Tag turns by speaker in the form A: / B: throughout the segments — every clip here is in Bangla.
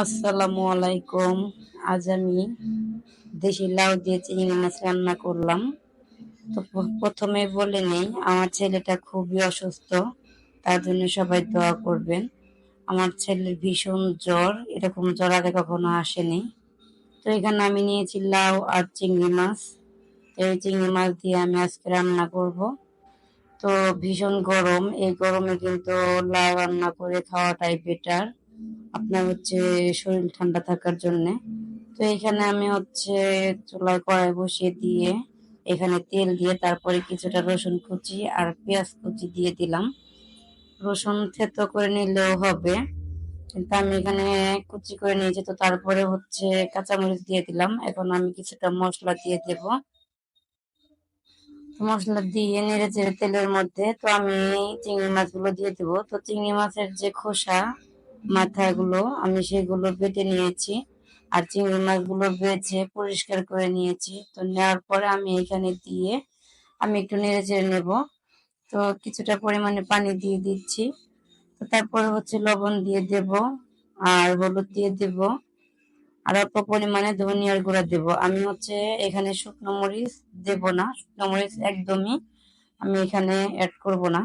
A: আসসালামু আলাইকুম। আজ আমি দেশি লাউ দিয়ে চিংড়ি মাছ রান্না করলাম। তো প্রথমে বলে নেই, আমার ছেলেটা খুবই অসুস্থ, তার জন্য সবাই দোয়া করবেন। আমার ছেলের ভীষণ জ্বর, এরকম জ্বর আগে কখনো আসেনি। তো এখানে আমি নিয়েছি লাউ আর চিংড়ি মাছ। তো এই চিংড়ি মাছ দিয়ে আমি আজকে রান্না করব। তো ভীষণ গরম, এই গরমে কিন্তু লাউ রান্না করে খাওয়াটাই বেটার আপনার হচ্ছে শরীর ঠান্ডা থাকার জন্য। তো এখানে আমি হচ্ছে চুলায় কড়াই বসিয়ে দিয়ে এখানে তেল দিয়ে তারপরে কিছুটা রসুন কুচি আর পেঁয়াজ কুচি দিয়ে দিলাম। রসুন থেতো করে নিলেও হবে, কিন্তু আমি এখানে কুচি করে নিয়েছি। তো তারপরে হচ্ছে কাঁচামরিচ দিয়ে দিলাম। এখন আমি কিছুটা মশলা দিয়ে দেব। মশলা দিয়ে নেড়ে চেড়ে তেলের মধ্যে তো আমি চিংড়ি মাছগুলো দিয়ে দেবো। তো চিংড়ি মাছের যে খোসা মাথাগুলো আমি সেগুলো বেটে নিয়েছি আর চিংড়ি মাছগুলো বেছে পরিষ্কার করে নিয়েছি। তো নেওয়ার পরে আমি এখানে দিয়ে আমি একটু নেড়ে চেড়ে নেব। তো কিছুটা পরিমাণে পানি দিয়ে দিচ্ছি। তো তারপরে হচ্ছে লবণ দিয়ে দেব আর হলুদ দিয়ে দেব আর অল্প পরিমাণে ধনিয়ার গুঁড়া দেব। আমি হচ্ছে এখানে শুকনো মরিচ দেব না, শুকনো মরিচ একদমই আমি এখানে অ্যাড করব না।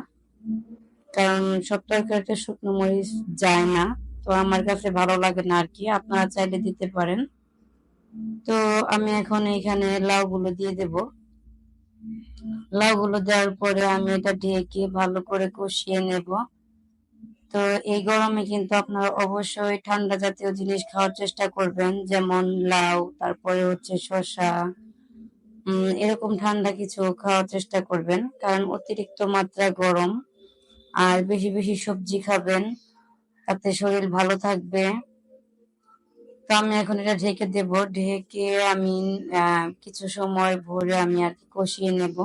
A: কারণ সব তরকারিতে শুকনো মরিচ যায় না। তো আমার কাছে ভালো লাগে না আর কি আপনারা চাইলে দিতে পারেন। তো আমি এখন এখানে লাউগুলো দিয়ে দেব। লাউগুলো দেওয়ার পরে আমি এটা ঢেকে ভালো করে কষিয়ে নেব। তো এই গরমে কিন্তু আপনারা অবশ্যই ঠান্ডা জাতীয় জিনিস খাওয়ার চেষ্টা করবেন। যেমন লাউ, তারপরে হচ্ছে শসা এরকম ঠান্ডা কিছু খাওয়ার চেষ্টা করবেন। কারণ অতিরিক্ত মাত্রা গরম। আর বেশি বেশি সবজি খাবেন। তাতে শরীর ভালো থাকবে। তো আমি এখন এটা ঢেকে দেব। ঢেকে আমি কিছু সময় ভরে আমি আর কি কষিয়ে নেব।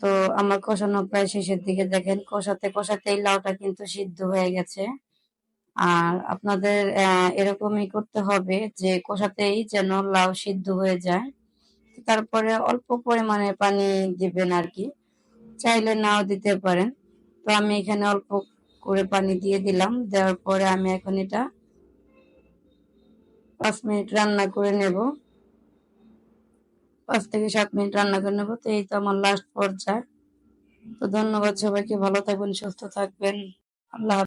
A: তো আমার কষানো প্রায় শেষের দিকে দেখেন, কষাতে কষাতে লাউটা কিন্তু সিদ্ধ হয়ে গেছে। আর আপনাদের এরকমই করতে হবে যে কষাতেই যেন লাউ সিদ্ধ হয়ে যায়। তারপরে অল্প পরিমাণে পানি দিবেন আর কি। চাইলে নাও দিতে পারেন। তো আমি এখানে অল্প করে পানি দিয়ে দিলাম। দেওয়ার পরে আমি এখন এটা পাঁচ মিনিট রান্না করে নেব। পাঁচ থেকে সাত মিনিট রান্না করে নেব। তো এই তো আমার লাস্ট পর্যায়। তো ধন্যবাদ সবাইকে। ভালো থাকবেন, সুস্থ থাকবেন। আল্লাহ